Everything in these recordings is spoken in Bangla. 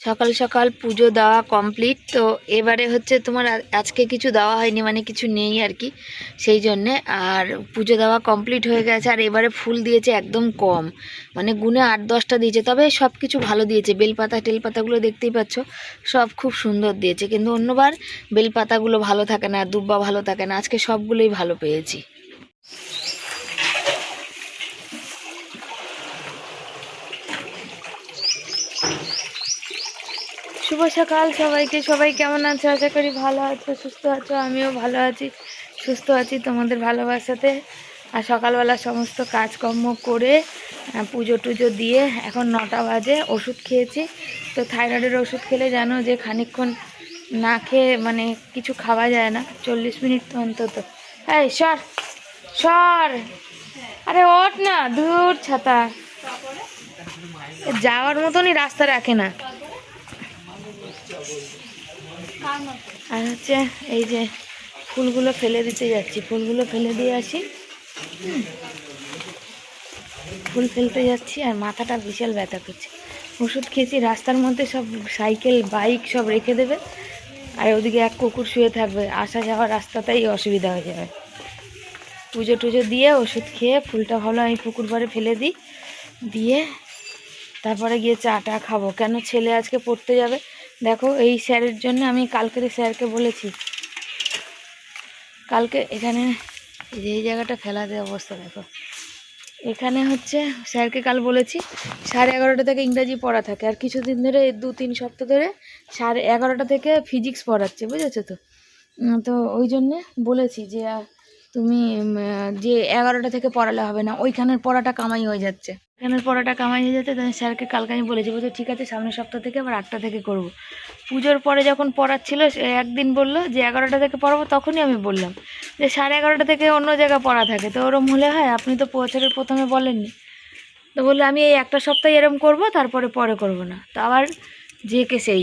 সকাল সকাল পুজো দেওয়া কমপ্লিট তো এবারে হচ্ছে তোমার আজকে কিছু দেওয়া হয়নি মানে কিছু নেই আর কি, সেই জন্যে। আর পুজো দেওয়া কমপ্লিট হয়ে গেছে, আর এবারে ফুল দিয়েছে একদম কম। মানে গুনে আট দশটা দিয়েছে, তবে সব কিছু ভালো দিয়েছে। বেলপাতা টেলপাতাগুলো দেখতেই পাচ্ছ, সব খুব সুন্দর দিয়েছে। কিন্তু অন্যবার বেলপাতাগুলো ভালো থাকে না, দুব্বা ভালো থাকে না, আজকে সবগুলোই ভালো পেয়েছি। শুভ সকাল সবাইকে। সবাই কেমন আছো? আশা করি ভালো আছো, সুস্থ আছো, আমিও ভালো আছি। সুস্থ আছি তোমাদের ভালোবাসাতে। আর সকালবেলা সমস্ত কাজকর্ম করে পুজো টুজো দিয়ে এখন নটা বাজে, ওষুধ খেয়েছি। তো থাইরয়েডের ওষুধ খেলে জানো যে খানিকক্ষণ না খেয়ে মানে কিছু খাওয়া যায় না, চল্লিশ মিনিট তো অন্তত। এই, সর সর। আরে ওঠ না দূর ছাতা। যাওয়ার মতনই রাস্তা রাখে না। আর হচ্ছে এই যে ফুলগুলো ফেলে দিতে যাচ্ছি, ফুলগুলো ফেলে দিয়ে আসি। ফুল ফেলতে যাচ্ছি আর মাথাটা বিশাল ব্যথা করছে। ওষুধ খেয়েছি, রাস্তার মধ্যে সব সাইকেল, বাইক সব রেখে দেবে। আর ওদিকে এক কুকুর শুয়ে থাকবে, আসা যাওয়ার রাস্তাতেই অসুবিধা হয়ে যাবে। পুজো টুজো দিয়ে ওষুধ খেয়ে ফুলটা ভালো আমি পুকুর পাড়ে ফেলে দিই, দিয়ে তারপরে গিয়ে চা টা খাব। কেন ছেলে আজকে পড়তে যাবে? দেখো, এই স্যারের জন্য আমি কালকের স্যারকে বলেছি। কালকে এখানে যে, এই জায়গাটা ফেলা দেওয়া অবস্থা, দেখো। এখানে হচ্ছে স্যারকে কাল বলেছি, সাড়ে এগারোটা থেকে ইংরাজি পড়া থাকে। আর কিছুদিন ধরে দু তিন সপ্তাহ ধরে সাড়ে এগারোটা থেকে ফিজিক্স পড়াচ্ছে, বুঝেছ তো? তো ওই জন্যে বলেছি যে তুমি যে এগারোটা থেকে পড়ালে হবে না, ওইখানের পড়াটা কামাই হয়ে যাচ্ছে। এখানের পড়াটা কামাই হয়ে যাচ্ছে তাই স্যারকে কালকে আমি বলেছি বলছে ঠিক আছে, সামনের সপ্তাহ থেকে আবার আটটা থেকে করব। পুজোর পরে যখন পড়াচ্ছিল একদিন বলল যে, এগারোটা থেকে পড়াবো, তখনই আমি বললাম যে, সাড়ে এগারোটা থেকে অন্য জায়গায় পড়া থাকে। তো ওরম হলে হয়, আপনি তো বছরের প্রথমে বলেননি। তো বলল, আমি এই একটা সপ্তাহ এরম করব, তারপরে পরে করব না। তো আবার যে কে সেই,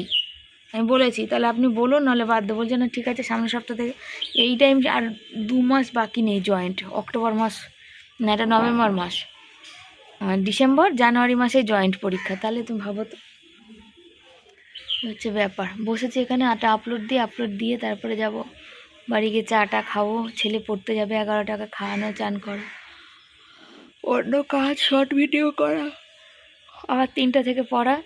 আমি বলেছি। তাহলে আপনি বলুন, নাহলে বাদ দেবো বলছে না, ঠিক আছে, সামনের সপ্তাহ থেকে এই টাইম আর দু মাস বাকি নেই জয়েন্ট অক্টোবর মাস না, এটা নভেম্বর মাস। ডিসেম্বর, জানুয়ারি মাসে জয়েন্ট পরীক্ষা। তাহলে তুমি ভাবো তো। হচ্ছে ব্যাপার। বসেছি এখানে, আটা আপলোড দিয়ে আপলোড দিয়ে তারপরে যাব। বাড়ি গিয়ে চাটা খাব। ছেলে পড়তে যাবে, এগারো টাকা খাওয়ানো, চান করা। অন্য কাজ শর্ট ভিডিও করা। আবার তিনটা থেকে পড়া।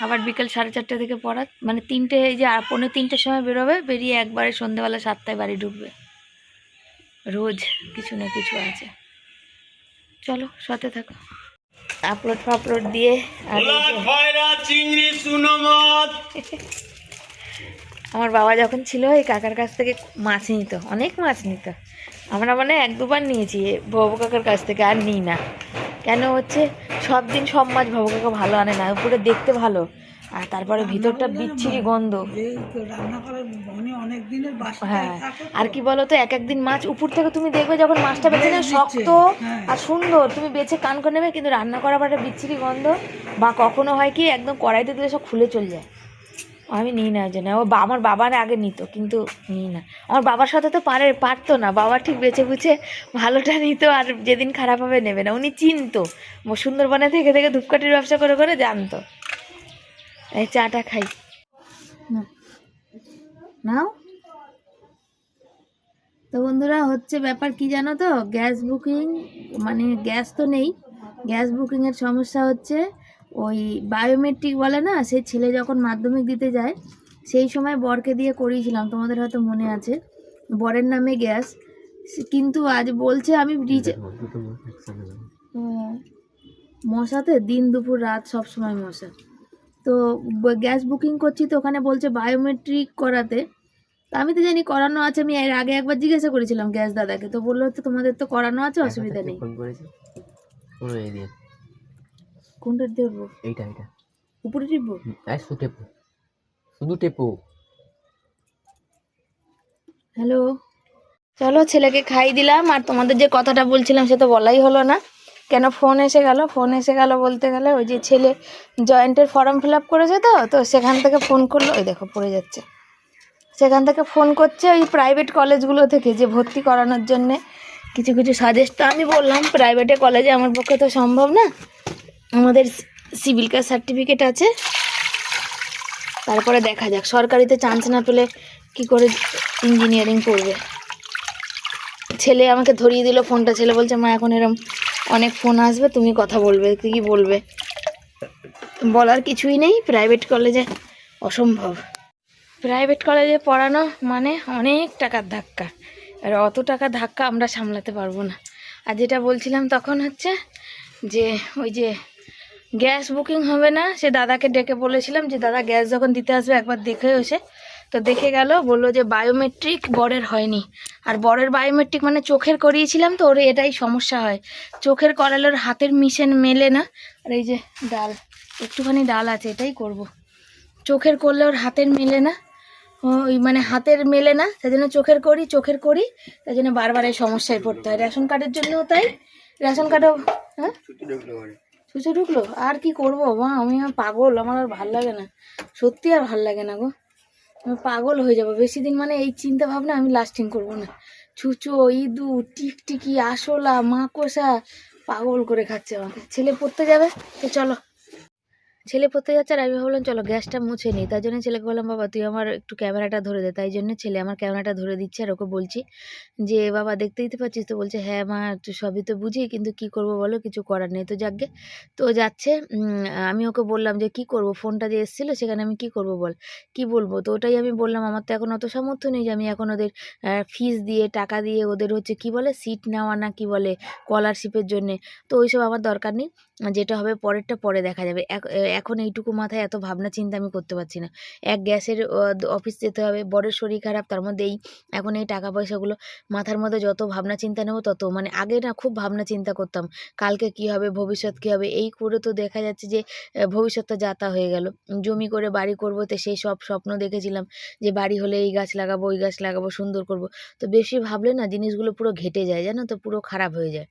আবার বিকেল সাড়ে চারটে থেকে পড়া। মানে তিনটে, এই যে পনেরো পৌনে তিনটের সময় বেরোবে, বেরিয়ে একবারে সন্ধ্যেবেলা সাতটায় বাড়ি ঢুকবে। রোজ কিছু না কিছু আছে। চলো সাথে থাকো। আপলোড ফাপলোড দিয়ে আমার বাবা যখন ছিল এই কাকার কাছ থেকে মাছ নিত অনেক মাছ নিত। আমরা মানে এক দুবার নিয়েছি ভব কাকার কাছ থেকে আর নিই না। কেন হচ্ছে সব দিন সব মাছ ভব কাকা ভালো আনে না উপরে দেখতে ভালো। আর তারপরে ভিতরটা বিচ্ছিরি গন্ধ। হ্যাঁ। আর কি বলো তো এক একদিন মাছ উপর থেকে তুমি দেখবে যখন মাছটা বেছে না শক্ত হ্যাঁ। আর সুন্দর তুমি বেছে কান করে নেবে কিন্তু রান্না করার পর বিচ্ছিরি গন্ধ। বা কখনো হয় কি একদম কড়াইতে দিলে সব খুলে চলে যায়। আমি নিই না ওই জন্য ও বা- আমার বাবার আগে নিত কিন্তু নিই না। আমার বাবার সাথে তো পারে পারতো না। বাবা ঠিক বেছে বুঝে ভালোটা নিত আর যেদিন খারাপ হবে নেবে না। উনি চিনতো। সুন্দরবনে থেকে থেকে ধূপকাঠির ব্যবসা করে করে জানতো। এই চাটা খাই। না। নাও। তো বন্ধুরা হচ্ছে ব্যাপার কি জানো তো? গ্যাস বুকিং মানে গ্যাস তো নেই। গ্যাস বুকিংয়ের সমস্যা হচ্ছে ওই বায়োমেট্রিক বলে না সেই ছেলে যখন মাধ্যমিক দিতে যায় সেই সময় বরকে দিয়ে করিয়েছিলাম তোমাদের হয়তো মনে আছে। বরের নামে গ্যাস। কিন্তু আজ বলছে আমি মশাতে দিন দুপুর রাত সব সময় মশা। তো গ্যাস বুকিং করছি তো ওখানে বলছে বায়োমেট্রিক করাতে। তা আমি তো জানি করানো আছে আমি এর আগে একবার জিজ্ঞাসা করেছিলাম গ্যাস দাদাকে। তো বলল তো তোমাদের তো করানো আছে অসুবিধা নেই। ফোন করেছি। পুরো এই দিয়ে কোনটা দেখব এইটা এইটা। উপরে টিপবো? শুধু টেপো শুধু টেপো হ্যালো। চলো ছেলেকে খাই দিলাম আর তোমাদের যে কথাটা বলছিলাম সে তো বলাই হলো না। কেন ফোন এসে গেল? ফোন এসে গেল বলতে গেলে ওই যে ছেলে জয়েন্টের ফর্ম ফিল আপ করেছে তো তো সেখান থেকে ফোন করল, ওই দেখো পড়ে যাচ্ছে। সেখান থেকে ফোন করছে ওই প্রাইভেট কলেজগুলো থেকে যে ভর্তি করানোর জন্যে। কিছু কিছু সাজেস্ট আমি বললাম প্রাইভেটে কলেজে আমার পক্ষে তো সম্ভব না। আমাদের সিভিল কাস্ট সার্টিফিকেট আছে। তারপরে দেখা যাক, সরকারিতে চান্স না পেলে কি করে ইঞ্জিনিয়ারিং করবে। ছেলে আমাকে ধরিয়ে দিল ফোনটা ছেলে বলছে, মা, এখন এরম অনেক ফোন আসবে, তুমি কথা বলবে, কি বলবে? বলার কিছুই নেই প্রাইভেট কলেজে অসম্ভব। প্রাইভেট কলেজে পড়ানো মানে অনেক টাকার ধাক্কা। আর অত টাকা ধাক্কা আমরা সামলাতে পারব না। আর যেটা বলছিলাম তখন হচ্ছে যে, ওই যে গ্যাস বুকিং হবে না, সে দাদাকে ডেকে বলেছিলাম যে, দাদা, গ্যাস যখন দিতে আসবে, একবার দেখে এসে তো দেখে গেল বলল যে বায়োমেট্রিক বরের হয়নি। আর বরের বায়োমেট্রিক মানে চোখের করিয়েছিলাম তো ওর এটাই সমস্যা হয়। চোখের করালোর হাতের মিশেন মেলে না। আর এই যে ডাল একটুখানি ডাল আছে এটাই করব। চোখের করলে ওর হাতের মেলে না। ওই মানে হাতের মেলে না সেই জন্য চোখের করি চোখের করি তাই জন্য বারবার এই সমস্যায় পড়তে হয়। রেশন কার্ডের জন্যও তাই। রেশন কার্ডও হ্যাঁ? ছুঁচো ঢুকলো আর কি করব? মা আমি পাগল আমার আর ভালো লাগে না। সত্যি আর ভালো লাগে না গো। আমি পাগল হয়ে যাব। বেশি দিন মানে এই চিন্তা ভাবনা আমি লাস্টিং করব না। ছুঁচো ইঁদু টিকটিকি আসলা মাকোসা পাগল করে খাচ্ছে আমাকে। ছেলে পড়তে যাবে, তো চলো। ছেলে পড়তে যাচ্ছে আর আমি ভাবলাম, চলো, গ্যাসটা মুছে নিই। তাই জন্য ছেলেকে বললাম, বাবা, তুই আমার একটু ক্যামেরাটা ধরে দে। তাই জন্য ছেলে আমার ক্যামেরাটা ধরে দিচ্ছে আর ওকে বলছি যে, বাবা দেখতে দিতে পারছিস তো বলছে হ্যাঁ মা তুই সবই তো বুঝি, কিন্তু কি করব বলো, কিছু করার নেই। তো যাকগে তো যাচ্ছে আমি ওকে বললাম যে, কি করব? ফোনটা যে এসেছিল সেখানে আমি কি করব বল, কি বলব? তো ওটাই আমি বললাম, আমার তো এখন অত সামর্থ্য নেই যে, আমি এখন ওদের ফিস দিয়ে, টাকা দিয়ে ওদের হচ্ছে কি বলে সিট নেওয়া না কি বলে স্কলারশিপের জন্যে। তো ওইসব আমার দরকার নেই, যেটা হবে পরেরটা পরে দেখা যাবে। এক- এখন এইটুকু মাথায় এত ভাবনা চিন্তা আমি করতে পারছি না। এক গ্যাসের অফিস যেতে হবে, বরের শরীর খারাপ, তার মধ্যে এই, এখন এই টাকা পয়সাগুলো মাথার মধ্যে যত ভাবনা চিন্তা নেব তত মানে আগে না খুব ভাবনা চিন্তা করতাম, কালকে কি হবে, ভবিষ্যৎ কী হবে, এই করে তো দেখা যাচ্ছে যে ভবিষ্যৎটা যাতা হয়ে গেল। জমি করে বাড়ি করব তো সেই সব স্বপ্ন দেখেছিলাম যে, বাড়ি হলে এই গাছ লাগাবো, ওই গাছ লাগাবো, সুন্দর করব। তো বেশি ভাবলে না জিনিসগুলো পুরো ঘেটে যায়, জানো তো? পুরো খারাপ হয়ে যায়।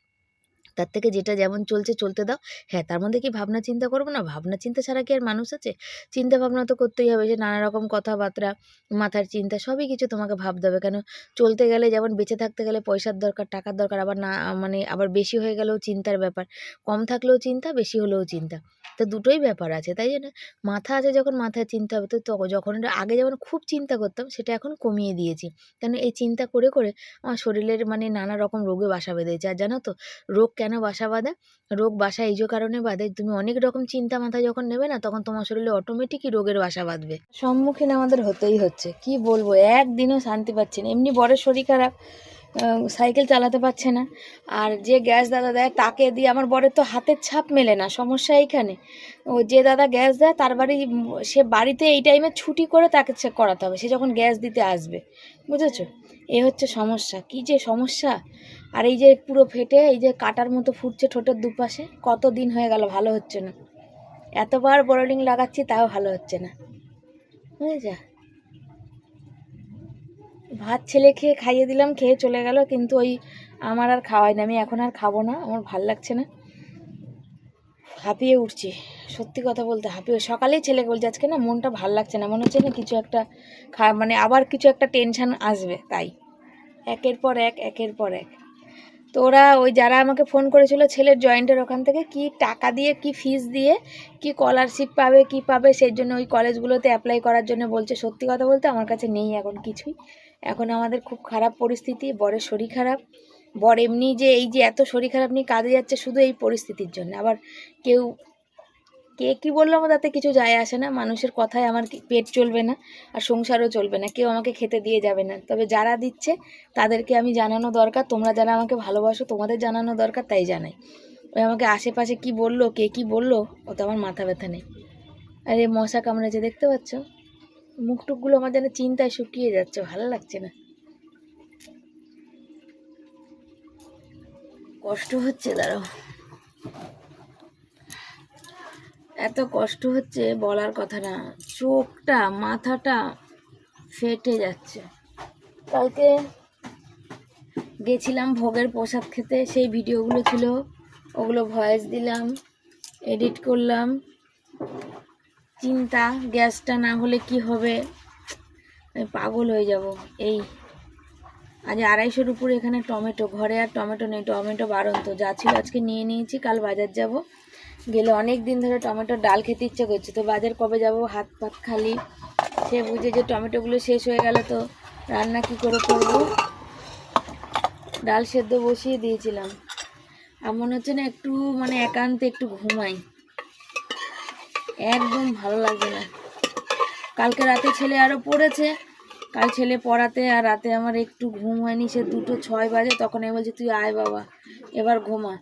তার থেকে যেটা যেমন চলছে, চলতে দাও। হ্যাঁ তার মধ্যে কি ভাবনা চিন্তা করব না? ভাবনা চিন্তা ছাড়া কি আর মানুষ আছে? চিন্তা ভাবনা তো করতেই হবে যে নানা রকম কথাবার্তা, মাথার চিন্তা, সবই কিছু তোমাকে ভাবতে হবে। কেন চলতে গেলে যেমন বেঁচে থাকতে গেলে পয়সার দরকার, টাকার দরকার, আবার না মানে আবার বেশি হয়ে গেলেও চিন্তার ব্যাপার। কম থাকলেও চিন্তা, বেশি হলেও চিন্তা। তো দুটোই ব্যাপার আছে, তাই জন্য মাথা আছে যখন মাথায় চিন্তা হবে, তো যখন আগে যেমন খুব চিন্তা করতাম, সেটা এখন কমিয়ে দিয়েছি। কেন এই চিন্তা করে করে আমার শরীরের মানে নানা রকম রোগে বাসা বেঁধেছে। আর জানো তো, রোগ কেন বাসা বাঁধে? রোগ বাসা এই যে কারণে বাঁধে, তুমি অনেক রকম চিন্তা মাথায় যখন নেবে না, তখন তোমার শরীরে অটোমেটিকই রোগের বাসা বাঁধবে। সম্মুখীন আমাদের হতেই হচ্ছে, কি বলব? একদিনও শান্তি পাচ্ছি না। এমনি বড় শরীর খারাপ সাইকেল চালাতে পারছে না। আর যে গ্যাস দাদা দেয়, তাকে দিয়ে আমার বরের তো হাতের ছাপ মেলে না, সমস্যা এইখানে। ও যে দাদা গ্যাস দেয়, তার বাড়ি, সে বাড়িতে এই টাইমে ছুটি করে তাকে চেক করাতে হবে। সে যখন গ্যাস দিতে আসবে, বুঝেছ? এ হচ্ছে সমস্যা। কি যে সমস্যা? আর এই যে পুরো ফেটে, এই যে কাটার মতো ফুটছে ঠোঁটের দুপাশে কত দিন হয়ে গেল ভালো হচ্ছে না। এতবার বোরোলিং লাগাচ্ছি, তাও ভালো হচ্ছে না। বুঝেছ ভাত ছেলে খেয়ে খাইয়ে দিলাম, খেয়ে চলে গেল, কিন্তু ওই আমার আর খাওয়াই না, আমি এখন আর খাব না, আমার ভালো লাগছে না। হাঁপিয়ে উঠছি, সত্যি কথা বলতে হাঁপিয়ে সকালেই ছেলেকে বলছে, আজকে না মনটা ভালো লাগছে না। মনে হচ্ছে না কিছু একটা খা মানে আবার কিছু একটা টেনশান আসবে, তাই। একের পর এক, একের পর এক। তো ওরা ওই যারা আমাকে ফোন করেছিল ছেলের জয়েন্টের ওখান থেকে কি টাকা দিয়ে, কি ফিস দিয়ে, কি স্কলারশিপ পাবে, কি পাবে, সেই জন্য ওই কলেজগুলোতে অ্যাপ্লাই করার জন্য বলছে। সত্যি কথা বলতে আমার কাছে নেই এখন কিছুই। এখন আমাদের খুব খারাপ পরিস্থিতি, বরের শরীর খারাপ। বর এমনি যে এই যে এত শরীর খারাপ নিয়ে কাজে যাচ্ছে শুধু এই পরিস্থিতির জন্য। আবার কেউ কে কি বলল আমার তাতে কিছু যায় আসে না। মানুষের কথায় আমার পেট চলবে না আর সংসারও চলবে না। কেউ আমাকে খেতে দিয়ে যাবে না। তবে যারা দিচ্ছে তাদেরকে আমি জানানো দরকার। তোমরা যারা আমাকে ভালোবাসো, তোমাদের জানানো দরকার, তাই জানাই। ওই আমাকে আশেপাশে কি বলল, কে কি বলল ও তো আমার মাথা ব্যথা নেই। আরে মশা কামড়েছে, দেখতে পাচ্ছ? মুখ টুকগুলো আমার যেন চিন্তায় শুকিয়ে যাচ্ছে, ভালো লাগছে না। কষ্ট হচ্ছে, দাঁড়াও। এত কষ্ট হচ্ছে বলার কথা না। চোখটা, মাথাটা ফেটে যাচ্ছে। কালকে গেছিলাম ভোগের প্রসাদ খেতে, সেই ভিডিওগুলো ছিল। ওগুলো ভয়েস দিলাম এডিট করলাম। চিন্তা, গ্যাসটা না হলে কি হবে? আমি পাগল হয়ে যাব। এই, আজ আড়াইশোর উপরে এখানে টমেটো, ঘরে আর টমেটো নেই। টমেটো বারন্ত যা ছিল আজকে নিয়ে নিয়েছি, কাল বাজার যাব। গেলে অনেক দিন ধরে টমেটোর ডাল খেতে ইচ্ছে করছে। তো বাজার কবে যাব? হাত পাত খালি। সে বুঝে যে টমেটোগুলো শেষ হয়ে গেল, তো রান্না কি করে করব? ডাল সেদ্ধ বসিয়ে দিয়েছিলাম। আর মনে হচ্ছে না, একটু মানে একান্তে একটু ঘুমাই। একদম ভালো লাগছে না। কালকে রাতে ছেলে আরও পড়েছে। কাল ছেলে পড়াতে আর রাতে আমার একটু ঘুম হয়নি, সে দুটো ছয় বাজে, তখন আমি বলছি, তুই আয় বাবা, এবার ঘুমা।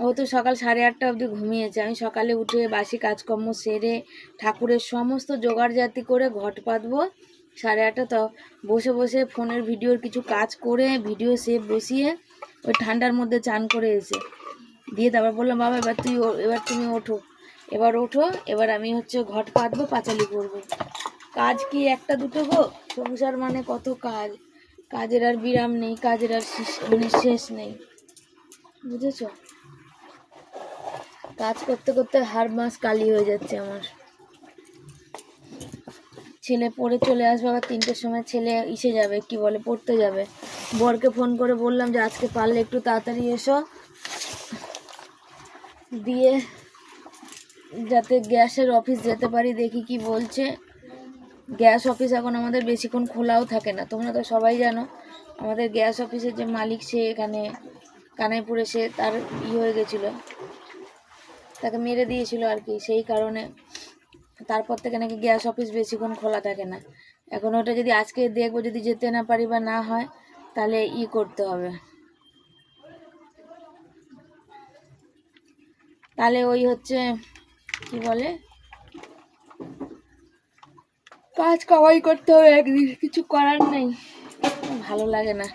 ও তো সকাল সাড়ে আটটা অবধি ঘুমিয়েছে। আমি সকালে উঠে বাসি কাজকর্ম সেরে ঠাকুরের সমস্ত জোগাড় জাতি করে ঘট পাতবো সাড়ে আটটা। তো বসে বসে ফোনের ভিডিওর কিছু কাজ করে ভিডিও সেভ বসিয়ে ওই ঠান্ডার মধ্যে চান করে এসে। দিয়ে তারপর বললাম, বাবা, এবার তুই এবার তুমি ওঠো। এবার ওঠো, এবার আমি হচ্ছে ঘট পাতবো, পাঁচালি করব। কাজ কি একটা দুটো গো সংসার মানে কত কাজ? কাজের আর বিরাম নেই, কাজের আর শেষ- মানে শেষ নেই। বুঝেছ? কাজ করতে করতে হার মাস কালি হয়ে যাচ্ছে আমার। ছেলে পড়ে চলে আসবে, আবার তিনটের সময় ছেলে ইসে যাবে, কি বলে, পড়তে যাবে। বরকে ফোন করে বললাম যে, আজকে পারলে একটু তাড়াতাড়ি এসো। দিয়ে যাতে গ্যাসের অফিস যেতে পারি, দেখি কি বলছে। গ্যাস অফিস এখন আমাদের বেশিক্ষণ খোলাও থাকে না। তোমরা তো সবাই জানো, আমাদের গ্যাস অফিসের যে মালিক সে এখানে কানাইপুরে সে তার ই হয়ে গেছিল। তাকে মেরে দিয়েছিল আর কি, সেই কারণে তারপর থেকে নাকি গ্যাস অফিস বেশিক্ষণ খোলা থাকে না। এখন ওটা যদি আজকে দেখব, যদি যেতে না পারি বা না হয়, তাহলে ই করতে হবে। তাহলে ওই হচ্ছে, কি বলে? কাজ কামাই করতে হবে, একদিন কিছু করার নেই। ভালো লাগে না।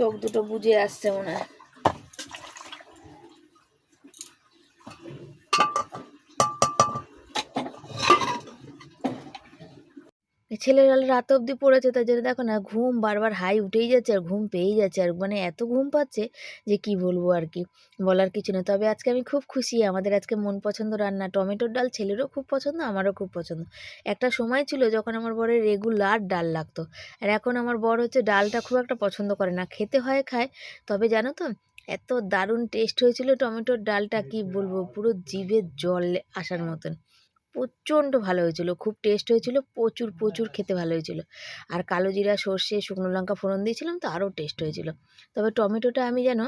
চোখ দুটো বুঝে আসছে মনে হয়। ছেলের কাল রাত অবধি পড়েছে তাই জন্য দেখো না, ঘুম বারবার হাই উঠেই যাচ্ছে আর ঘুম পেয়েই যাচ্ছে আর মানে এত ঘুম পাচ্ছে যে কি বলব আর কি, বলার কিছু না তবে আজকে আমি খুব খুশি, আমাদের আজকে মন পছন্দ রান্না। টমেটোর ডাল ছেলেরও খুব পছন্দ, আমারও খুব পছন্দ। একটা সময় ছিল যখন আমার বরের রেগুলার ডাল লাগতো, আর এখন আমার বর হচ্ছে ডালটা খুব একটা পছন্দ করে না, খেতে হয় খায়। তবে জানো তো, এত দারুণ টেস্ট হয়েছিল টমেটোর ডালটা, কি বলব, পুরো জিভে জল আসার মতন। প্রচণ্ড ভালো হয়েছিল খুব টেস্ট হয়েছিল প্রচুর প্রচুর খেতে ভালো হয়েছিল। আর কালো জিরা সর্ষে শুকনো লঙ্কা ফোড়ন দিয়েছিলাম তো আরও টেস্ট হয়েছিল। তবে টমেটোটা আমি যেন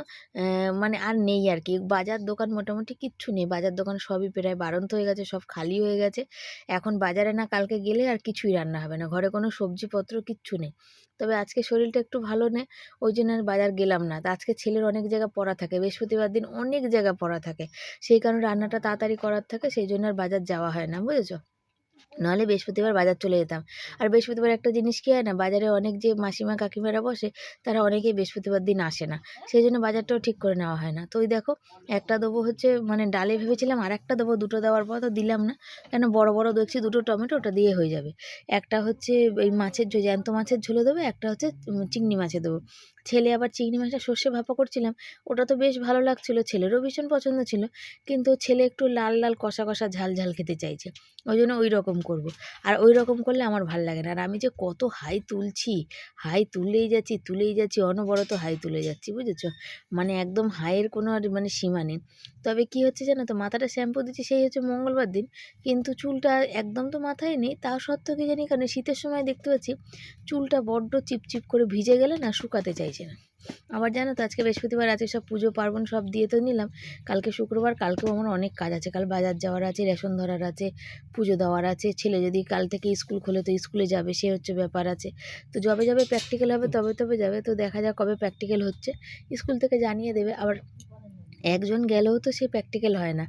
মানে আর নেই আর কি। বাজার দোকান মোটামুটি কিচ্ছু নেই। বাজার দোকান সবই প্রায় বারন্ত হয়ে গেছে সব খালি হয়ে গেছে। এখন বাজারে না কালকে গেলে আর কিছুই রান্না হবে না। ঘরে কোনো সবজিপত্র কিচ্ছু নেই। তবে আজকে শরীরটা একটু ভালো নেই ওই জন্য আর বাজার গেলাম না। তা আজকে ছেলের অনেক জায়গা পড়া থাকে, বৃহস্পতিবার দিন অনেক জায়গা পড়া থাকে। সেই কারণে রান্নাটা তাড়াতাড়ি করার থাকে, সেই জন্য আর বাজার যাওয়া হয় না, বুঝেছ? নাহলে বৃহস্পতিবার বাজার চলে যেতাম। আর বৃহস্পতিবার একটা জিনিস কী হয় না, বাজারে অনেক যে মাসিমা, কাকিমারা বসে, তারা অনেকেই বৃহস্পতিবার দিন আসে না। সেই জন্য বাজারটাও ঠিক করে নেওয়া হয় না। তো ওই দেখো, একটা দেবো হচ্ছে মানে ডালে ভেবেছিলাম আর একটা দেবো, দুটো দেওয়ার পর তো দিলাম না। কেন বড় বড় দেখছি দুটো টমেটো, ওটা দিয়ে হয়ে যাবে। একটা হচ্ছে এই মাছের ঝোল, জ্যান্ত মাছের ঝোলে দেবো, একটা হচ্ছে চিংড়ি মাছে দেবো। ছেলে আবার চিংড়ি মাছটা সর্ষে ভাপা করছিলাম, ওটা তো বেশ ভালো লাগছিল, ছেলেরও ভীষণ পছন্দ ছিল, কিন্তু ছেলে একটু লাল লাল কষা কষা ঝাল ঝাল খেতে চাইছে, ওই জন্য ওই রকম করব। আর ওই রকম করলে আমার ভালো লাগে না, আর আমি যে কত হাই তুলছি, হাই তুলেই যাচ্ছি তুলেই যাচ্ছি, অনবরত হাই তুলে যাচ্ছি, বুঝেছ? মানে একদম হাইয়ের কোনো আর মানে সীমা নেই। তবে কি হচ্ছে জানো তো? মাথাটা শ্যাম্পু দিচ্ছি, সেই হচ্ছে মঙ্গলবার দিন। কিন্তু চুলটা একদম তো মাথায় নেই। তা সত্ত্বেও কি জানি কারণ শীতের সময় দেখতে পাচ্ছি চুলটা বড্ড চিপচিপ করে ভিজে গেলে না শুকাতে চাইছে না। আবার জানো তো, আজকে বৃহস্পতিবার আছে সব পুজো, পার্বণ সব দিয়ে তো নিলাম। কালকে শুক্রবার, কালকেও আমার অনেক কাজ আছে। কাল বাজার যাওয়ার আছে, রেশন ধরার আছে, পুজো দেওয়ার আছে। ছেলে যদি কাল থেকে স্কুল খোলে তো স্কুলে যাবে, সে হচ্ছে ব্যাপার আছে। তো যবে যবে প্র্যাকটিক্যাল হবে, তবে তবে যাবে। তো দেখা যাক কবে প্র্যাকটিক্যাল হচ্ছে। স্কুল থেকে জানিয়ে দেবে। আবার একজন গেলেও তো সে প্র্যাকটিক্যাল হয় না।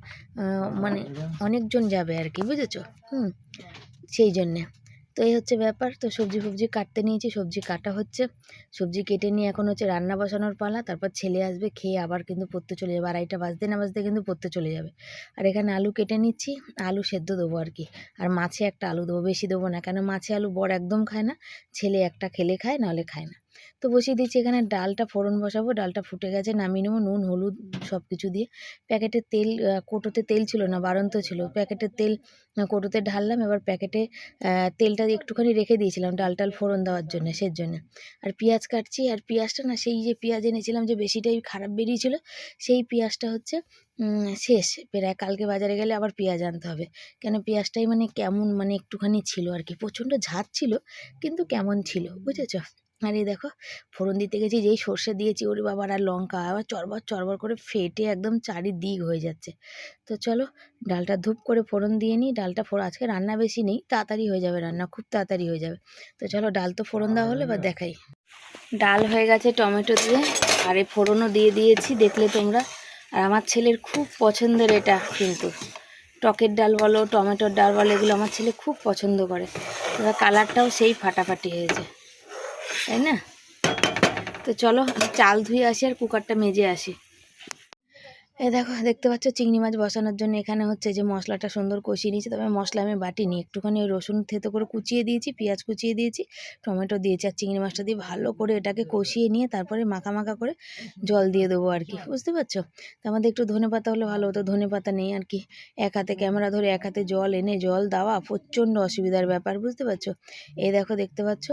মানে অনেকজন যাবে আর কি বুঝেছ? হুম সেই জন্যে। তো এই হচ্ছে ব্যাপার। তো সবজি ফবজি কাটতে নিয়েছি সবজি কাটা হচ্ছে। সবজি কেটে নিয়ে এখন হচ্ছে রান্না বসানোর পালা তারপর ছেলে আসবে খেয়ে আবার কিন্তু পড়তে চলে যাবে। আড়াইটা বাজতে না বাজতে কিন্তু পড়তে চলে যাবে। আর এখানে আলু কেটে নিচ্ছি আলু সেদ্ধ দেবো আর কি। আর মাছে একটা আলু দেবো বেশি দেবো না কেন মাছে আলু বড় একদম খায় না ছেলে একটা খেলে খায় নাহলে খায় না। তো বসিয়ে দিচ্ছি এখানে ডালটা, ফোড়ন বসাবো, ডালটা ফুটে গেছে, নামিয়ে নেব, নুন, হলুদ সব কিছু দিয়ে। প্যাকেটের তেল কোটোতে তেল ছিল না বাড়ন্ত ছিল। প্যাকেটের তেল কোটোতে ঢাললাম, এবার প্যাকেটে তেলটা একটুখানি রেখে দিয়েছিলাম ডাল টাল ফোড়ন দেওয়ার জন্য সের জন্য আর পেঁয়াজ কাটছি, আর পেঁয়াজটা না, সেই যে পেঁয়াজ এনেছিলাম যে বেশিটাই খারাপ বেরিয়েছিল, সেই পেঁয়াজটা হচ্ছে শেষ। প্রায় কালকে বাজারে গেলে আবার পেঁয়াজ আনতে হবে। কেন পেঁয়াজটাই মানে কেমন মানে একটুখানি ছিল আর কি, প্রচণ্ড ঝাঁজ ছিল, কিন্তু কেমন ছিল, বুঝেছ? আর এই দেখো, ফোড়ন দিতে গেছি, যেই সর্ষে দিয়েছি, ওরে বাবার আর লঙ্কা, আবার চরবর চরবর করে ফেটে একদম চারিদিক হয়ে যাচ্ছে। তো চলো, ডালটা ধূপ করে ফোড়ন দিয়ে নিই, ডালটা ফোড়, আজকে রান্না বেশি নেই, তাড়াতাড়ি হয়ে যাবে রান্না, খুব তাড়াতাড়ি হয়ে যাবে। তো চলো, ডাল তো ফোড়ন দেওয়া হলো, এবার দেখাই। ডাল হয়ে গেছে টমেটো দিয়ে, আর এই ফোড়নও দিয়ে দিয়েছি, দেখলে তোমরা। আর আমার ছেলের খুব পছন্দের এটা কিন্তু। টকের ডাল বলো, টমেটোর ডাল বলো, এগুলো আমার ছেলে খুব পছন্দ করে। এবার কালারটাও সেই ফাটাফাটি হয়েছে। তাই না? তো চলো চাল ধুয়ে আসি আর কুকারটা মেজে আসি। এই দেখো, দেখতে পাচ্ছ চিংড়ি মাছ বসানোর জন্য এখানে হচ্ছে যে মশলাটা সুন্দর কষিয়ে নিয়েছি। তবে মশলা আমি বাটিনি, একটুখানি ওই রসুন থেতো করে কুচিয়ে দিয়েছি, পেঁয়াজ কুচিয়ে দিয়েছি, টমেটো দিয়েছি আর চিংড়ি মাছটা দিয়ে ভালো করে এটাকে কষিয়ে নিয়ে তারপরে মাখা মাখা করে জল দিয়ে দেবো আর কি, বুঝতে পারছ? তো আমাদের একটু ধনে পাতা হলে ভালো হতো, ধনে পাতা নেই আর কি। এক হাতে ক্যামেরা ধরে এক হাতে জল এনে জল দেওয়া প্রচণ্ড অসুবিধার ব্যাপার, বুঝতে পারছ? এই দেখো, দেখতে পাচ্ছ?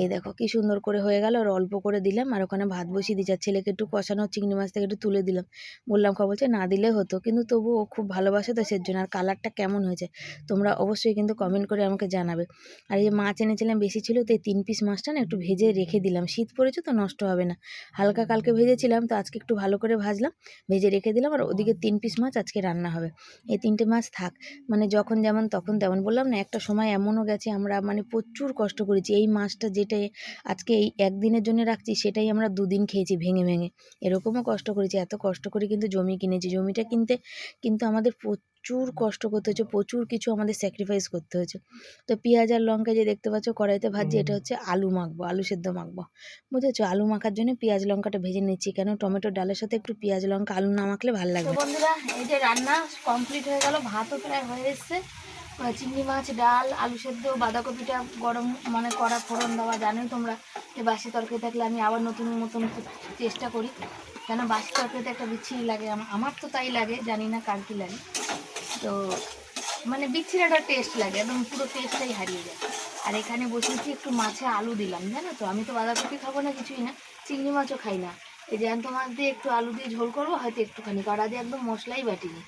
এই দেখো, কি সুন্দর করে হয়ে গেল। আর অল্প করে দিলাম, আর ওখানে ভাত বসিয়ে দিচ্ছি আর ছেলেকে একটু কষানো চিংড়ি মাছ থেকে একটু তুলে দিলাম। বললাম খবর বলছে, না দিলে হতো। কিন্তু তবুও ও খুব ভালোবাসে তো সেজন্য। আর কালারটা কেমন হয়েছে, তোমরা অবশ্যই কিন্তু কমেন্ট করে আমাকে জানাবে। আর এই যে মাছ এনেছিলাম, বেশি ছিল তো এই তিন পিস মাছটা না একটু ভেজে রেখে দিলাম। শীত পড়েছে তো নষ্ট হবে না। হালকা কালকে ভেজেছিলাম, তো আজকে একটু ভালো করে ভাজলাম, ভেজে রেখে দিলাম। আর ওদিকে তিন পিস মাছ আজকে রান্না হবে। এই তিনটে মাছ থাক। মানে যখন যেমন তখন তেমন বললাম না, একটা সময় এমনও গেছে, আমরা মানে প্রচুর কষ্ট করেছি। এই মাছটা যেটা আজকে এই একদিনের জন্য রাখছি, সেটাই আমরা দুদিন খেয়েছি ভেঙে ভেঙে। এরকমও কষ্ট করেছি। এত কষ্ট করে কিন্তু জমি কিনেছি জমিটা কিনতে কিন্তু আমাদের প্রচুর কষ্ট করতে হচ্ছে প্রচুর কিছু আমাদের স্যাক্রিফাইস করতে হয়েছে। তো পেঁয়াজ আর লঙ্কা যে দেখতে পাচ্ছ কড়াইতে ভাজছি এটা হচ্ছে আলু মাখবো আলু সেদ্ধ মাখবো। বুঝেছ? আলু মাখার জন্য পেঁয়াজ লঙ্কাটা ভেজে নিচ্ছি কেন? টমেটো ডালের সাথে একটু পেঁয়াজ লঙ্কা আলু না মাখলে ভালো লাগবে বন্ধুরা এই যে রান্না কমপ্লিট হয়ে গেল ভাতও প্রায় হয়ে এসছে। চিংড়ি মাছ, ডাল, আলু সেদ্ধ, বাঁধাকপিটা গরম মানে কড়া ফোড়ন দেওয়া, জানোই তোমরা যে বাসি তরকারি থাকলে আমি আবার নতুন নতুন চেষ্টা করি। কেন বাসি তরকারিতে একটা বিচ্ছিরি লাগে, আমা- আমার তো তাই লাগে, জানি না কার কী লাগে। তো মানে বিচ্ছিরি একটা টেস্ট লাগে, একদম পুরো টেস্টটাই হারিয়ে যায়। আর এখানে বসেছি একটু মাছে আলু দিলাম, জানো তো? আমি তো বাঁধাকপি খাব না, কিছুই না, চিংড়ি মাছও খাই না। এই জ্যান্ত মাছ দিয়ে একটু আলু দিয়ে ঝোল করব, হয়তো একটুখানি কড়া দিয়ে একদম মশলাই বাটিনি।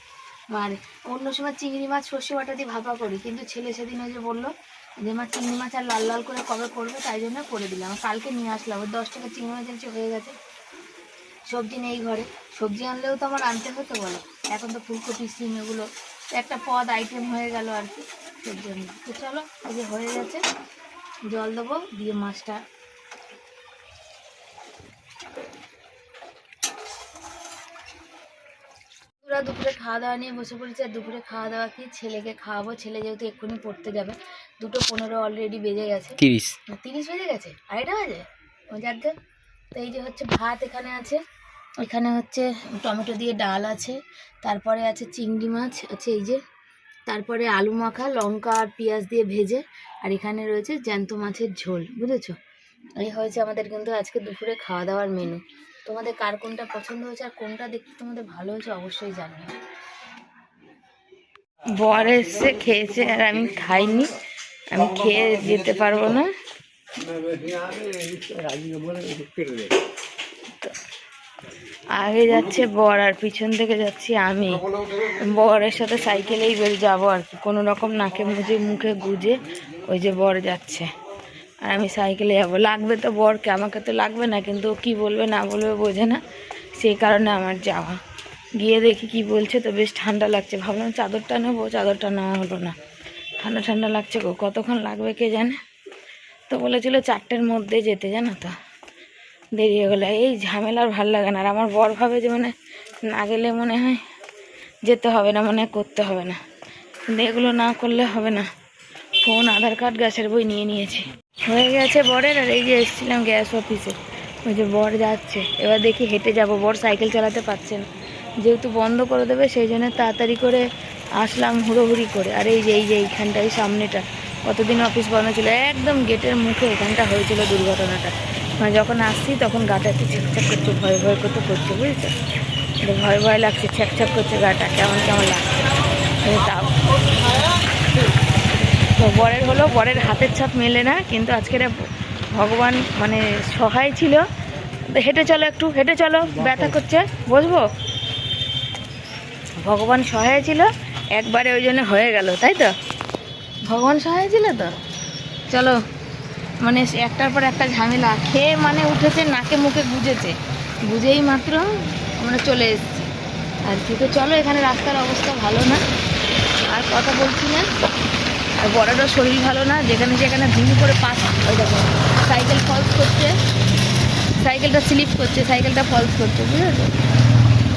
আর অন্য সময় চিংড়ি মাছ, সর্ষে বাটা দিয়ে ভাপা করি। কিন্তু ছেলে সেদিন ওই যে বলল যে, মা, চিংড়ি মাছ আর লাল লাল করে কবে করবে? তাই জন্য করে দিলাম। কালকে নিয়ে আসলাম। ওই দশ টাকা চিংড়ি মাছ এনেছে, হয়ে গেছে। সবজি নেই ঘরে। সবজি আনলেও তো আমার আনতে হতো বলো? এখন তো ফুলকপি সিম এগুলো, একটা পদ আইটেম হয়ে গেল আর কি সেই জন্য। তো চলো, এই যে হয়ে গেছে। জল দেবো, দিয়ে মাছটা পুরা দুপুরে খাওয়া দাওয়া নিয়ে বসে পড়েছি আর দুপুরে খাওয়া দাওয়া কি? ছেলেকে খাওয়াবো। ছেলে যেহেতু এক্ষুনি পড়তে যাবে। দুটো পনেরো অলরেডি বেজে গেছে। তিরিশ। তিরিশ বেজে গেছে? আড়াইটা বাজে? যাকে তো এই যে হচ্ছে ভাত এখানে আছে। এখানে হচ্ছে টমেটো দিয়ে ডাল আছে। তারপরে আছে চিংড়ি মাছ আছে এই যে। তারপরে আলু মাখা লঙ্কা আর পেঁয়াজ দিয়ে ভেজে। আর এখানে রয়েছে জ্যান্ত মাছের ঝোল বুঝেছ? এই হয়েছে আমাদের কিন্তু আজকে দুপুরে খাওয়া দাওয়ার মেনু তোমাদের কার কোনটা পছন্দ হয়েছে আর কোনটা দেখতে তোমাদের ভালো হয়েছে অবশ্যই জানিও। বর এসে খেয়েছে, আর আমি খাইনি। আমি খেয়ে যেতে পারব না। আগে যাচ্ছে বর আর পিছন থেকে যাচ্ছি আমি। বরের সাথে সাইকেলেই বের যাব আর কি। কোনো রকম নাকে মুজে মুখে গুজে ওই যে বর যাচ্ছে। আর আমি সাইকেলে যাব। লাগবে তো বরকে, আমাকে তো লাগবে না, কিন্তু কী বলবে না বলবে বোঝে না। সেই কারণে আমার যাওয়া। গিয়ে দেখি কি বলছে, তো বেশ ঠান্ডা লাগছে। ভাবলাম চাদরটা নেব, চাদরটা নেওয়া হলো না। ঠান্ডা ঠান্ডা লাগছে গো, কতক্ষণ লাগবে কে জানে? তো বলেছিল চারটের মধ্যে যেতে, জানো তো। দেরি হয়ে গেলো। এই ঝামেলার ভালো লাগে না। আর আমার বর ভাবে যে মানে না গেলে মনে হয় যেতে হবে না, মনে করতে হবে না। কিন্তু এগুলো না করলে হবে না। ফোন, আধার কার্ড, গ্যাসের বই নিয়ে নিয়েছি। হয়ে গেছে বরের, আর এই যে এসেছিলাম গ্যাস অফিসে। ওই যে বর যাচ্ছে। এবার দেখি হেঁটে যাব। বর সাইকেল চালাতে পারছে না। যেহেতু বন্ধ করে দেবে, সেই জন্য তাড়াতাড়ি করে আসলাম হুড়োহুড়ি করে। আর এই যে এই যে এইখানটা এই সামনেটা। কতদিন অফিস বন্ধ ছিল? একদম গেটের মুখে এখানটা হয়েছিল দুর্ঘটনাটা। মানে যখন আসছি তখন গাটা একটু ছ্যাকছ্যাক করছে, ভয় ভয় করতে করছে, বুঝেছ? ভয় ভয় লাগছে, ছ্যাকছ্যাক করছে গাটা। কেমন কেমন লাগছে? তাও তো বরের হলো বরের হাতের ছাপ মেলে না কিন্তু আজকের ভগবান মানে সহায় ছিল। হেঁটে চলো একটু হেঁটে চলো ব্যথা করছে বসবো? ভগবান সহায় ছিল একবারে ওই জন্য হয়ে গেল তাই তো? ভগবান সহায় ছিল তো? চলো মানে একটার পর একটা ঝামেলা খেয়ে মানে উঠেছে নাকে মুখে গুজেছে। গুজেই মাত্র আমরা চলে এসেছি। আর কি তো চলো এখানে রাস্তার অবস্থা ভালো না। আর কথা বলছি না। আর বড়টার শরীর ভালো না, যেখানে যেখানে ভুল করে পাস ওই দেখো সাইকেল ফলস করছে। সাইকেলটা স্লিপ করছে সাইকেলটা ফলস করছে, বুঝেছ?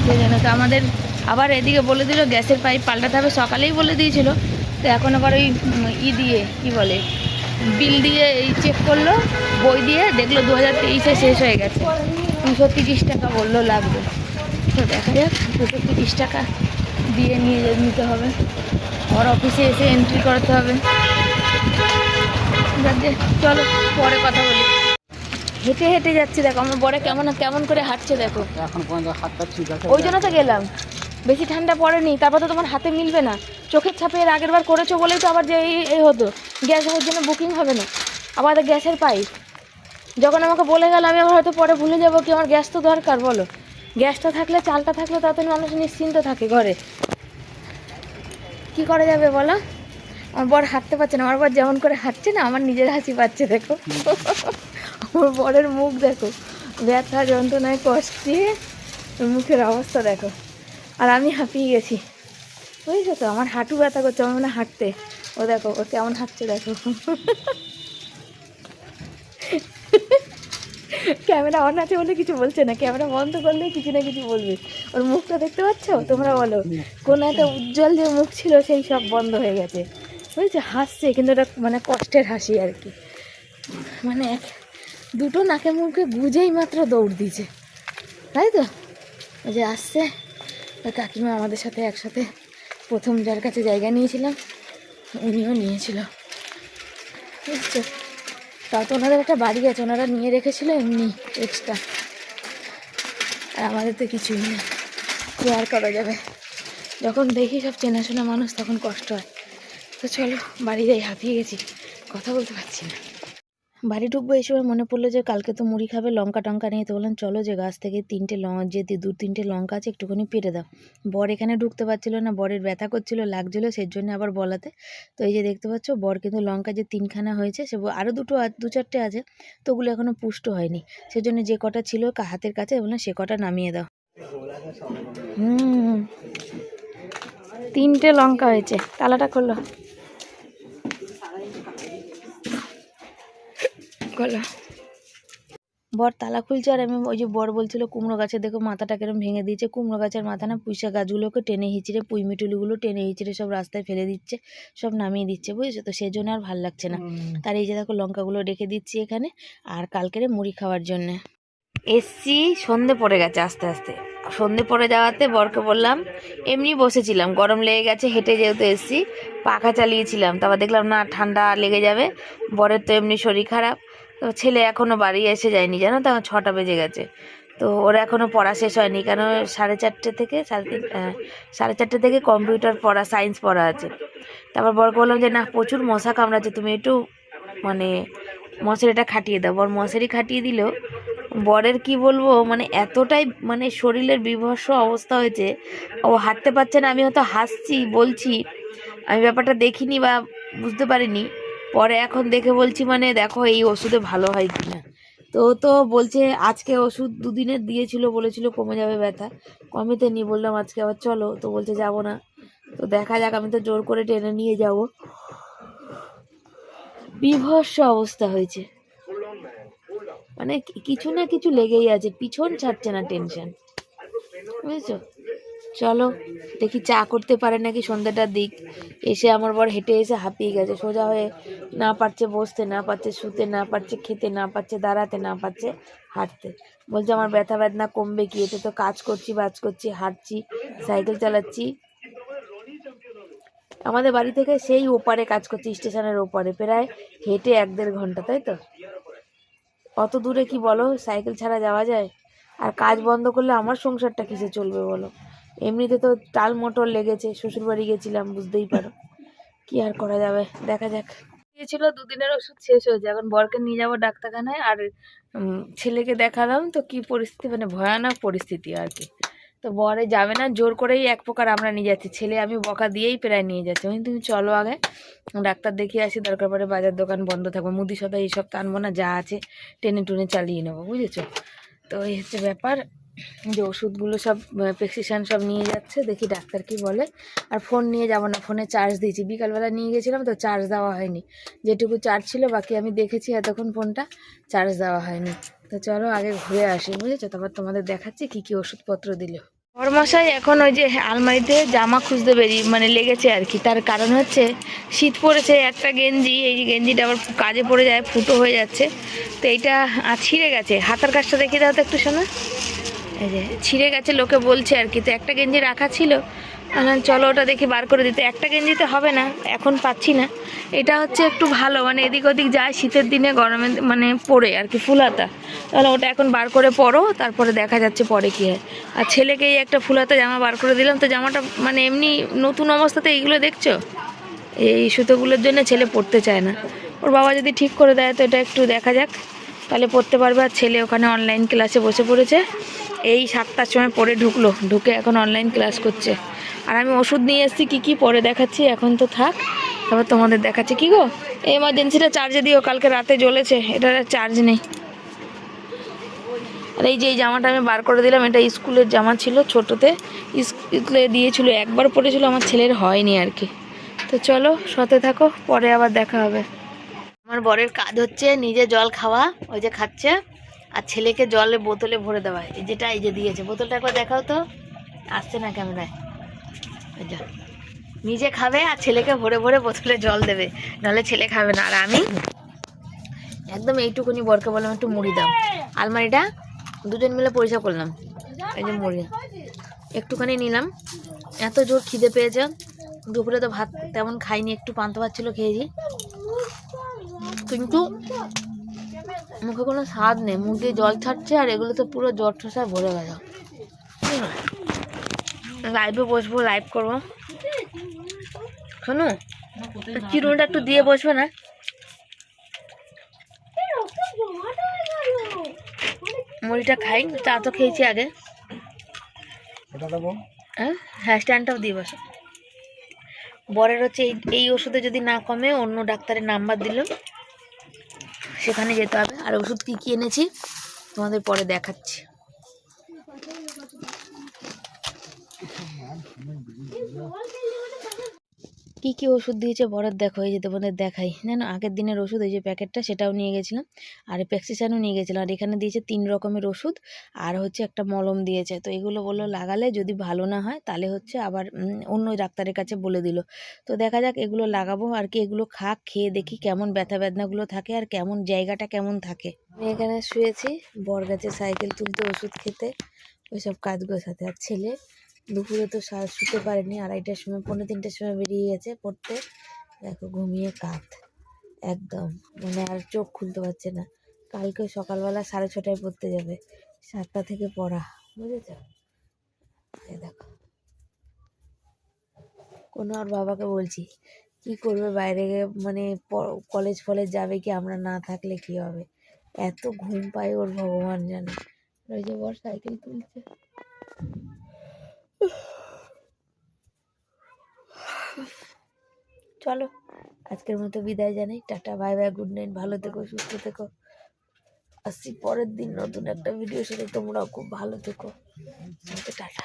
সেই জন্য তো আমাদের আবার এদিকে বলে দিল, গ্যাসের পাইপ পাল্টাতে হবে, সকালেই বলে দিয়েছিল। তো এখন আবার ওই ই দিয়ে, কি বলে বিল দিয়ে এই চেক করল, বই দিয়ে দেখল দু হাজার তেইশে শেষ হয়ে গেছে। দুশো তিরিশ টাকা বলল লাগবে। তো দেখা যাক, দুশো তিরিশ টাকা দিয়ে নিয়ে নিতে হবে। ওর অফিসে এসে এন্ট্রি করাতে হবে। চলো পরে কথা বলি। হেঁটে হেঁটে যাচ্ছি দেখো আমার বড় কেমন কেমন করে হাঁটছে দেখো। এখন পর্যন্ত হাতটা ঠিক আছে। ওই জন্য তো গেলাম। বেশি ঠান্ডা পড়েনি তারপর তো তোমার হাতে মিলবে না। চোখের ছাপে এর আগের বার করেছ বলেই তো আবার যে এই হতো। গ্যাস ওর জন্য বুকিং হবে না। আবার তো গ্যাসের পাইপ যখন আমাকে বলে গেল আমি আবার হয়তো পরে ভুলে যাব কি আমার গ্যাস তো দরকার বলো। গ্যাসটা থাকলে চালটা থাকলে তাতে মানুষ নিশ্চিন্ত থাকে ঘরে। কি করা যাবে বলো? আমার বর হাঁটতে পারছে না, আমার বর যেমন করে হাঁটছে না, আমার নিজের হাসি পাচ্ছে, দেখো। আমার বরের মুখ, দেখো। ব্যথা, যন্ত্রণায় কষ্টে মুখের অবস্থা, দেখো। আর আমি হাঁপিয়ে গেছি। বুঝেছ তো? আমার হাঁটু ব্যথা করছে, আমার মনে হাঁটতে। ও দেখো, ও কেমন হাঁটছে, দেখো। ক্যামেরা অন আছে বলে কিছু বলছে না ক্যামেরা বন্ধ করলে কিছু না কিছু বলবে। ওর মুখটা দেখতে পাচ্ছ? তোমরা বলো কোনো একটা উজ্জ্বল যে মুখ ছিল সেই সব বন্ধ হয়ে গেছে। বুঝেছ? হাসছে কিন্তু ওটা মানে কষ্টের হাসি আর কি। মানে এক দুটো নাকে মুখে গুজেই মাত্র দৌড় দিয়েছে। তাই তো? ওই যে আসছে ওই কাকিমা আমাদের সাথে একসাথে প্রথম যার কাছে জায়গা নিয়েছিলাম উনিও নিয়েছিল। বুঝছ? তো ওনাদের একটা বাড়ি আছে, ওনারা নিয়ে রেখেছিল এমনি এক্সট্রা আর আমাদের তো কিছুই নেই। কী আর করা যাবে? যখন দেখি সব চেনাশোনা মানুষ, তখন কষ্ট হয়। তো চলো, বাড়ি যাই, হাঁপিয়ে গেছি। কথা বলতে পারছি না। বাড়ি ঢুকবো এই সময় মনে পড়ল যে কালকে তো মুড়ি খাবে, লঙ্কা টঙ্কা নিয়ে তো বললাম, চলো যে গাছ থেকে তিনটে যে দু তিনটে লঙ্কা আছে একটুখানি পেটে দাও। বর এখানে ঢুকতে পারছিল না, বরের ব্যথা করছিল, লাগছিল সেই জন্য আবার বলাতে। তো এই যে দেখতে পাচ্ছ, বর কিন্তু লঙ্কা যে তিনখানা হয়েছে, সে আরও দুটো দু চারটে আছে, তো ওগুলো এখনও পুষ্ট হয়নি। সেজন্য যে কটা ছিল হাতের কাছে, বললাম, সে কটা নামিয়ে দাও। হুম। তিনটে লঙ্কা হয়েছে, তালাটা খোলো। খোলো বর তালা খুলছে আর আমি ওই যে বর বলছিল কুমড়ো গাছে দেখো মাথাটা কেরম ভেঙে দিয়েছে। কুমড়ো গাছের মাথা না পুঁইশা গাছগুলোকে টেনে হিচড়ে পুঁই মিটুলিগুলো টেনে হিচড়ে সব রাস্তায় ফেলে দিচ্ছে সব নামিয়ে দিচ্ছে বুঝেছ? তো সেই জন্য আর ভালো লাগছে না। তার এই যে দেখো লঙ্কাগুলো রেখে দিচ্ছি এখানে আর কালকেরে মুড়ি খাওয়ার জন্যে। এসছি সন্ধে পড়ে গেছে আস্তে আস্তে। সন্ধে পড়ে যাওয়াতে বরকে বললাম এমনি বসেছিলাম গরম লেগে গেছে হেঁটে যেহেতু এসছি পাখা চালিয়েছিলাম তারপর দেখলাম না ঠান্ডা লেগে যাবে বরের তো এমনি শরীর খারাপ। তো ছেলে এখনও বাড়ি এসে যায়নি, জানো তো? ছটা বেজে গেছে। তো ওর এখনও পড়া শেষ হয়নি, কেন সাড়ে চারটে থেকে সাড়ে তিন সাড়ে চারটে থেকে কম্পিউটার পড়া, সায়েন্স পড়া আছে। তারপর বরকে বললাম যে, না, প্রচুর মশা কামড়াচ্ছে, তুমি একটু মানে মশারিটা খাটিয়ে দাও। বর মশারি খাটিয়ে দিল। বরের কি বলব মানে এতটাই মানে শরীরের বিভৎস অবস্থা হয়েছে, ও হাঁটতে পারছে না, আমি হয়তো হাসছি, বলছি। আমি ব্যাপারটা দেখিনি বা বুঝতে পারিনি। পরে এখন দেখে বলছি মানে দেখো এই ওষুধে ভালো হয় কি না তো তো বলছে, আজকে ওষুধ দুদিনের দিয়েছিল, বলেছিল কমে যাবে ব্যথা। কমেতে নি বললাম আজকে আবার চলো। তো বলছে, যাব না। তো দেখা যাক, আমি তো জোর করে টেনে নিয়ে যাব। বিভৎস অবস্থা হয়েছে। মানে কিছু না কিছু লেগেই আছে, পিছন ছাড়ছে না টেনশন বুঝেছ? চলো, দেখি চা করতে পারে নাকি সন্ধ্যাটার দিক। এসে আমার বর হেঁটে এসে হাঁপিয়ে গেছে, সোজা হয়ে না পারছে বসতে, না পারছে শুতে, না পারছে খেতে, না পারছে দাঁড়াতে, না পারছে হাঁটতে। বলছে আমার ব্যথা বেদনা কমবে কি, এতে তো কাজ করছি, বাজ করছি, হাঁটছি, সাইকেল চালাচ্ছি। আমাদের বাড়ি থেকে সেই ওপারে কাজ করছি, স্টেশনের ওপারে, প্রায় হেঁটে এক দেড় ঘণ্টা, তাই তো? অত দূরে কি বলো, সাইকেল ছাড়া যাওয়া যায়? আর কাজ বন্ধ করলে আমার সংসারটা কিসে চলবে বলো? এমনিতে তো টাল মোটর লেগেছে শ্বশুর বাড়ি গেছিলাম, বুঝতেই পারো। কি আর করা যাবে? দেখা যাক। দিয়েছিল দুদিনের ওষুধ শেষ হয়েছে। এখন বরকে নিয়ে যাব ডাক্তারখানায়, আর ছেলেকে দেখালাম। তো কি পরিস্থিতি মানে ভয়ানক পরিস্থিতি আর কি। তো বরে যাবে না, জোর করেই এক প্রকার আমরা নিয়ে যাচ্ছি। ছেলে আমি বকা দিয়েই প্রায় নিয়ে যাচ্ছি। আমি তুমি চলো আগে, ডাক্তার দেখিয়ে আসি, দরকার পড়ে বাজার দোকান বন্ধ থাকব। মুদি সদাই এইসব টানবো না, যা আছে টেনে টুনে চালিয়ে নেব, বুঝেছ? তো এই হচ্ছে ব্যাপার। যে ওষুধগুলো সব প্রেসক্রিপশান সব নিয়ে যাচ্ছে, দেখি ডাক্তার কি বলে। আর ফোন নিয়ে যাব না ফোনে চার্জ দিয়েছি। বিকালবেলা নিয়ে গেছিলাম তো চার্জ দেওয়া হয়নি। যেটুকু চার্জ ছিল, বাকি আমি দেখেছি এতক্ষণ ফোনটা চার্জ দেওয়া হয়নি। তো চলো আগে ঘুরে আসি, বুঝেছ? তারপর তোমাদের দেখাচ্ছি কি কি ওষুধপত্র দিল। বরমশাই, এখন ওই যে আলমারিতে জামা খুঁজতে বেরিয়ে মানে লেগেছে আর কি। তার কারণ হচ্ছে, শীত পড়েছে একটা গেঞ্জি, এই গেঞ্জিটা আবার কাজে পড়ে যায়, ফুটো হয়ে যাচ্ছে। তো এইটা ছিঁড়ে গেছে। হাতার কাজটা দেখিয়ে দাও তো একটু শোনা। ছিঁড়ে গেছে, লোকে বলছে আর কি। তো একটা গেঞ্জি রাখা ছিল। চলো ওটা দেখি, বার করে দিতে। একটা গেঞ্জিতে হবে না, এখন পাচ্ছি না। এটা হচ্ছে একটু ভালো মানে এদিক ওদিক যায়, শীতের দিনে গরমে মানে পরে আর কি, ফুলাতা। তাহলে ওটা এখন বার করে পরো, তারপরে দেখা যাচ্ছে পরে কী হয়। আর ছেলেকে এই একটা ফুলাতা জামা বার করে দিলাম, তো জামাটা মানে এমনি নতুন অবস্থাতে এইগুলো দেখছ? এই সুতোগুলোর জন্য ছেলে পড়তে চায় না। ওর বাবা যদি ঠিক করে দেয়, তো এটা একটু দেখা যাক। তাহলে পড়তে পারবে, আর ছেলে ওখানে অনলাইন ক্লাসে বসে পড়েছে। এই সাতটার সময় পরে ঢুকলো, ঢুকে এখন অনলাইন ক্লাস করছে। আর আমি ওষুধ নিয়ে এসেছি, কী কী পরে দেখাচ্ছি, এখন তো থাক। তারপর তোমাদের দেখাচ্ছি, কী গো? এমার্জেন্সিটা চার্জে দিও, কালকে রাতে জ্বলেছে, এটার চার্জ নেই। আর এই যে, এই জামাটা আমি বার করে দিলাম, এটা স্কুলের জামা ছিল ছোটোতে। স্কুলে দিয়েছিল, একবার পরেছিল, আমার ছেলের হয়নি আর কি। তো চলো সতে থাকো, পরে আবার দেখা হবে। আমার বরের কাজ হচ্ছে নিজে জল খাওয়া, ওই যে খাচ্ছে। আর ছেলেকে জলে বোতলে ভরে দেওয়া এই যেটা, এই যে দিয়েছে। বোতলটা একবার দেখাও তো। আসছে না ক্যামেরায়? যা। নিজে খাবে আর ছেলেকে ভরে ভরে বোতলে জল দেবে। নাহলে ছেলে খাবে না। আর আমি একদম এইটুকুনি বরকে বললাম, একটু মুড়ি দাও। আলমারিটা দুজন মিলে পরিষ্কার করলাম। এই যে মুড়ি। একটুখানি নিলাম। এত জোর খিদে পেয়েছে। দুপুরে তো ভাত তেমন খাইনি। একটু পান্তা ভাত ছিল, খেয়েছি। কিন্তু মুখে কোনো স্বাদ নেই মুখ দিয়ে জল ছাড়ছে আর এগুলো তো পুরো জ্বর ঠোসায় ভরে গেল। লাইভে বসবো লাইভ করব। শোনো চিরুনিটা একটু দিয়ে বসবে না? মুড়িটা খাই চা তো খেয়েছি আগে। হ্যাঁ হ্যাঁ স্ট্যান্ডটাও দিয়ে বসো। বরের হচ্ছে এই এই ওষুধে যদি না কমে অন্য ডাক্তারের নাম্বার দিল। সেখানে যেতে হবে। আর ওষুধ কী কী এনেছি তোমাদের পরে দেখাচ্ছি। কি কি ওষুধ দিয়েছে? বরের দেখো, এই যে তোমাদের দেখাই। জানো আগের দিনের ওষুধ, এই যে প্যাকেটটা, সেটাও নিয়ে গেছিলাম। আর প্যাক্সিসানও নিয়ে গেছিলাম। আর এখানে দিয়েছে তিন রকমের ওষুধ। আর হচ্ছে একটা মলম দিয়েছে। তো এগুলো বলল লাগালে যদি ভালো না হয়, তাহলে হচ্ছে আবার অন্য ডাক্তারের কাছে বলে দিল। তো দেখা যাক এগুলো লাগাবো আর কি, এগুলো খাক, খেয়ে দেখি কেমন ব্যথা বেদনাগুলো থাকে আর কেমন জায়গাটা কেমন থাকে। আমি এখানে শুয়েছি বর গেছে সাইকেল তুলতে ওষুধ খেতে। ওইসব কাজ গোছাতে। আর ছেলে দুপুরে তো শুতে পারেনি। আড়াইটার সময় পনেরো তিনটের সময় বেরিয়ে গেছে পড়তে। দেখো, ঘুমিয়ে কাত। একদম। মানে আর চোখ খুলতে পারছে না। কালকে সকালবেলা সাড়ে ছটায় পড়তে যাবে। সাতটা থেকে পড়া, বুঝেছ? দেখো। কোনো আর বাবাকে বলছি, কি করবে বাইরে মানে কলেজ ফলেজ যাবে কি? আমরা না থাকলে কি হবে? এত ঘুম পায় ওর ভগবান জানে। ওই যে বর সাইকেল তুলছে। চলো, আজকের মতো বিদায় জানাই। Tata, bye bye, good night, ভালো থেকো, সুস্থ থেকো। আসছি পরের দিন নতুন একটা ভিডিও সাথে। তোমরাও খুব ভালো থেকো। টাটা।